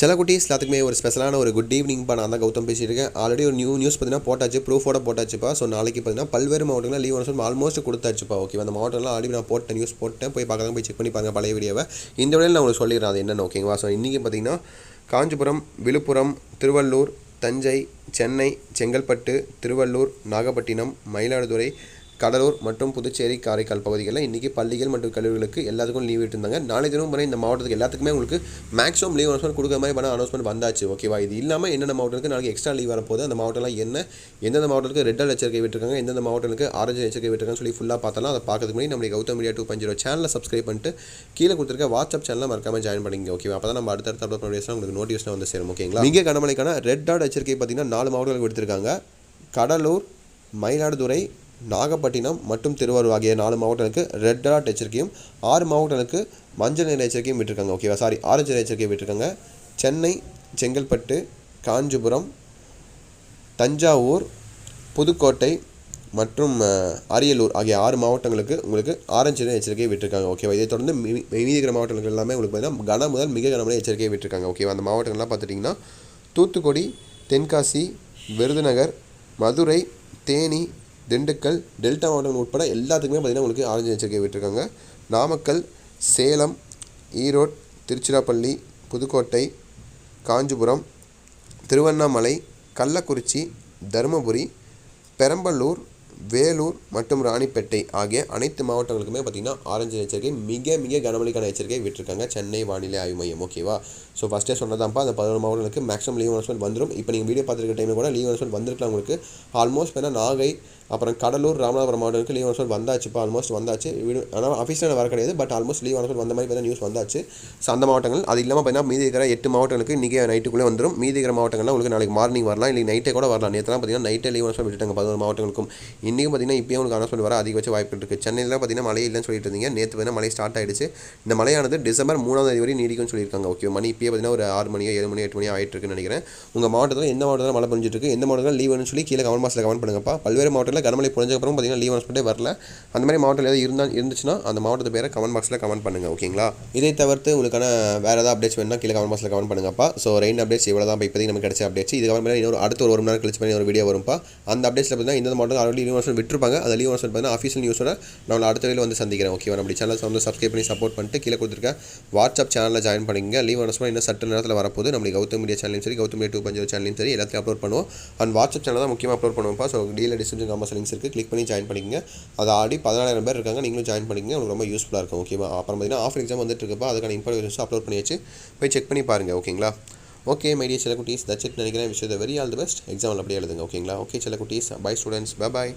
சில குட்டீஸ் எல்லாத்துக்குமே ஒரு ஸ்பெஷலான ஒரு குட் ஈவினிங்ப்பா நான் தான் கௌதம் பேசியிருக்கேன். ஆல்ரெடி ஒரு நியூ நியூஸ் பார்த்தீங்கன்னா போட்டாச்சு ப்ரூஃபோட போட்டாச்சுப்பா. ஸோ நாளைக்கு பார்த்தீங்கன்னா பல்வேறு மாவட்டங்களில் லீவ் ஒன்று ஆல்மோஸ்ட் கொடுத்தாச்சுப்பா. ஓகே அந்த மாவட்டம்லாம் ஆல்ரெடி நான் போட்ட நியூஸ் போட்டேன். போய் பார்க்கலாம் போய் செக் பண்ணி பாருங்க பழைய வீடியோவை இந்த வழியில் நான் உங்களுக்கு சொல்லிடுறேன் அது என்னென்ன ஓகேங்களா ஸோ இன்றைக்கி பார்த்தீங்கன்னா காஞ்சிபுரம் விழுப்புரம் திருவள்ளூர் தஞ்சை சென்னை செங்கல்பட்டு திருவள்ளூர் நாகப்பட்டினம் மயிலாடுதுறை கடலூர் மற்றும் புதுச்சேரி காரைக்கால் பகுதிகளில் இன்றைக்கி பள்ளிகள் மற்றும் கல்லூரிகளுக்கு எல்லாத்துக்கும் லீவ் விட்டுருந்தாங்க. நாளை தினம் வரை இந்த மாவட்டத்துக்கு எல்லாத்துக்குமே உங்களுக்கு மேக்ஸிமம் லீவ் அனௌன்ஸ்மெண்ட் கொடுக்குற மாதிரி பண்ண அனௌன்ஸ்மெண்ட் வந்தாச்சு. ஓகேவா இது இல்லாமல் என்னென்ன மாவட்டத்துக்கு நாளைக்கு எக்ஸ்ட்ரா லீவ் வரப்போகுது? அந்த மாவட்டம்லாம் என்ன? எந்தெந்த மாவட்டத்துக்கு ரெட் அலர்ட் எச்சரிக்கை விட்டுருக்காங்க? எந்தெந்த மாவட்டத்துக்கு ஆரஞ்சு எச்சரிக்கை விட்டுருக்காங்கன்னு சொல்லி ஃபுல்லாக பார்த்தலாம் அதை பார்க்கறதுக்கு முன்னாடி நம்மளுக்கு கௌதம் மீடியா டூ பஞ்சு சேனலை சப்ஸ்கிரைப் பண்ணிட்டு கீழே கொடுத்துருக்க வாட்ஸ்அப் சேனலில் மறக்காம ஜாயின் பண்ணிங்க ஓகேவா அப்போ தான் நம்ம அடுத்தடுத்த அப்லோட் பண்ணி உங்களுக்கு நோட்டிஃபிகேஷன் வந்து சேரும். ஓகேங்களா இங்கே கனமழைக்கான ரெட் டாட் எச்சரிக்கை பார்த்தீங்கன்னா நாலு மாவட்டங்களுக்கு விடுத்திருக்காங்க. கடலூர் மயிலாடுதுறை நாகப்பட்டினம் மற்றும் திருவாரூர் ஆகிய நாலு மாவட்டங்களுக்கு ரெட் அலர்ட் எச்சரிக்கையும் ஆறு மாவட்டங்களுக்கு மஞ்சள் நிற எச்சரிக்கையும் விட்டுருக்காங்க. ஓகேவா சாரி ஆரஞ்சு நிற எச்சரிக்கையும் விட்டுருக்காங்க. சென்னை செங்கல்பட்டு காஞ்சிபுரம் தஞ்சாவூர் புதுக்கோட்டை மற்றும் அரியலூர் ஆகிய ஆறு மாவட்டங்களுக்கு உங்களுக்கு ஆரஞ்சு நிற எச்சரிக்கையை விட்டுருக்காங்க. ஓகேவா இதை தொடர்ந்து மீ- மீதி மாவட்டங்கள் எல்லாமே உங்களுக்கு பார்த்தீங்கன்னா கன முதல் மிக கனமுறை எச்சரிக்கையை விட்டுருக்காங்க. ஓகேவா அந்த மாவட்டங்கள்லாம் பார்த்துட்டிங்கன்னா தூத்துக்குடி தென்காசி விருதுநகர் மதுரை தேனி திண்டுக்கல் டெல்டா மாவட்டங்கள் உட்பட எல்லாத்துக்குமே பார்த்திங்கன்னா உங்களுக்கு ஆரஞ்சு எச்சரிக்கை விட்டுருக்காங்க. நாமக்கல் சேலம் ஈரோடு திருச்சிராப்பள்ளி புதுக்கோட்டை காஞ்சிபுரம் திருவண்ணாமலை கள்ளக்குறிச்சி தருமபுரி பெரம்பலூர் வேலூர் மற்றும் ராணிப்பேட்டை ஆகிய அனைத்து மாவட்டங்களுக்குமே பார்த்திங்கன்னா ஆரஞ்சு எச்சரிக்கை மிக மிக கனமழைக்கான எச்சரிக்கை விட்டுருக்காங்க. சென்னை வானிலை ஆய்வு மையம் ஓகேவா ஸோ ஃபஸ்ட்டே சொன்னதான்ப்பா அந்த பதினொரு மாவட்டங்களுக்கு மேக்ஸிமம் லீவ் அனௌன்ஸ்மெண்ட் வந்துடும் இப்போ நீங்கள் வீடியோ பார்த்துருக்க டைமில் கூட லீவ் அனௌன்ஸ்மெண்ட் வந்திருக்கலாம் உங்களுக்கு. ஆல்மோஸ்ட் வேணால் நாகை அப்புறம் கடலூர் ராமநாதபுரம் மாவட்டம் லீவ் அனௌன்ஸ்மெண்ட் வந்தாச்சுப்பா ஆல்மோஸ்ட் வந்தாச்சு. வீடு ஆனால் அஃபீஷியலாக வர கிடையாது பட் ஆல்மோஸ்ட் லீவ் அனௌன்ஸ்மெண்ட் வந்த மாதிரி பார்த்தா நியூஸ் வந்தாச்சு. ஸோ அந்த மாவட்டங்கள் அது இல்லாமல் பார்த்தீங்கன்னா மீதி இருக்கிற எட்டு மாவட்டங்களுக்கு இன்றைக்கி நைட்டுக்குள்ளே வந்துடும் மீதி இருக்கிற மாவட்டங்கள்லாம் உங்களுக்கு நாளைக்கு மார்னிங் வரலாம். இல்லை நைட்டே கூட வரலாம். நேற்றுலாம் பார்த்தீங்கன்னா நைட்டே லீவ் அனௌன்ஸ்மெண்ட் விட்டுட்டாங்க பதினோரு மாவட்டங்களுக்கும். இன்றைக்கும் பார்த்தீங்கன்னா இப்போயும் உங்களுக்கு அனௌன்ஸ்மெண்ட் வர அதிகபட்ச வாய்ப்பு இருக்குது சென்னையில் பார்த்தீங்கன்னா மழை இல்லைன்னு சொல்லிட்டு இருந்தீங்க. நேற்று பார்த்தீங்கன்னா மழை ஸ்டார்ட் ஆகிடுச்சு இந்த மழையானது டிசம்பர் மூணாம் தேதி வரை நீடிக்கும்னு சொல்லியிருக்காங்க. ஓகே மணி இப்போயே பார்த்தீங்கன்னா ஒரு ஆறு மணியோ ஏழு மணி எட்டு மணி ஆகிட்டு இருக்குன்னு நினைக்கிறேன். உங்கள் மாவட்டத்தில் எந்த மாவட்டத்தில் மழை பெஞ்சிட்டு இருக்கு? எந்த மாவட்டத்தில் லீவ்னு சொல்லி கீழே கமெண்ட் பாக்ஸில் கமெண்ட் பண்ணுங்கப்பா. பல்வேறு மாவட்டத்தில் கனமழை புரிஞ்சக்கப்புறம் பார்த்தீங்கன்னா லீவ் அனௌன்ஸ்மெண்ட்டே வரல. அந்த மாதிரி மாவட்டத்தில் ஏதாவது இருந்தால் இருந்துச்சுன்னா அந்த மாவட்டத்து பேரை கமெண்ட் பாக்ஸில் கமெண்ட் பண்ணுங்கள் ஓகேங்களா இதை தவிர்த்து உங்களுக்கான வேறு ஏதாவது அப்டேட்ஸ் வேணும்னா கீழே கமெண்ட் பாக்ஸில் கமெண்ட் பண்ணுங்கப்பா ஸோ ரெயின் அப்டேட்ஸ் இவ்வளோ தான் இப்போதைக்கு நமக்கு கிடைச்ச அப்டேட்ஸ் இதுக்கப்புறம் இன்னொரு அடுத்த ஒரு ஒரு மணி நேரம் கழிச்சு பண்ணி ஒரு வீடியோ வரும்ப்பா. அந்த அப்டேட்ஸில் பார்த்தீங்கன்னா இந்த மாவட்டம் ஆல்ரெடி லீவ் அனௌன்ஸ்மெண்ட் விட்டுருப்பாங்க. அந்த லீவ் அனௌன்ஸ்மெண்ட் பார்த்தீங்கன்னா அஃபீஷியல் நியூஸோட நான் அடுத்த வீடியோ வந்து சந்திக்கிறேன் ஓகேவா நம்ம சேனல் வந்து சப்ஸ்கிரைப் பண்ணி சப்போர்ட் பண்ணிட்டு கீழே கொடுத்துருக்க வாட்ஸ்அப் சேனலில் ஜாயின் பண்ணிங்க லீவ் அனௌன்ஸ்மெண்ட் இன்னும் சட்ட நேரத்தில் வரப்போது நம்மளுக்கு கௌதம் மீடியா சேனலும் சரி கௌதம் மீடியா டூ பஞ்சு சேனலும் சரி எல்லாத்தையும் அப்லோட் பண்ணுவோம். அண்ட் வாட்ஸ்அப் சேனல் தான் முக்கியமாக upload பண்ணுவோம்ப்பா. So dealer description commerce links இருக்குது கிளிக் பண்ணி ஜாயின் பண்ணிக்கங்க. அது ஆடி பதினாயிரம் பேர் இருக்காங்க. நீங்களும் ஜாயின் பண்ணிக்கங்க. உங்களுக்கு ரொம்ப யூஸ்ஃபுல்லாக இருக்கும். ஓகேவா அப்புறம் பார்த்தீங்கன்னா ஆஃபர் எக்ஸாம் வந்துட்டு இருக்கப்போ அதுக்கான இன்ஃபர்மேஷன்ஸ் அப்லோட் பண்ணியாச்சு போய் செக் பண்ணி பாருங்கள் ஓகேங்களா ஓகே மைடியா சில குட்டீஸ் தட்ஸ் இட் நினைக்கிறேன். விஷயம் வெரி ஆல் தி பெஸ்ட் எக்ஸாமில் அப்படியே எழுதுங்க. ஓகேங்களா ஓகே சில குட்டீஸ். By students bye bye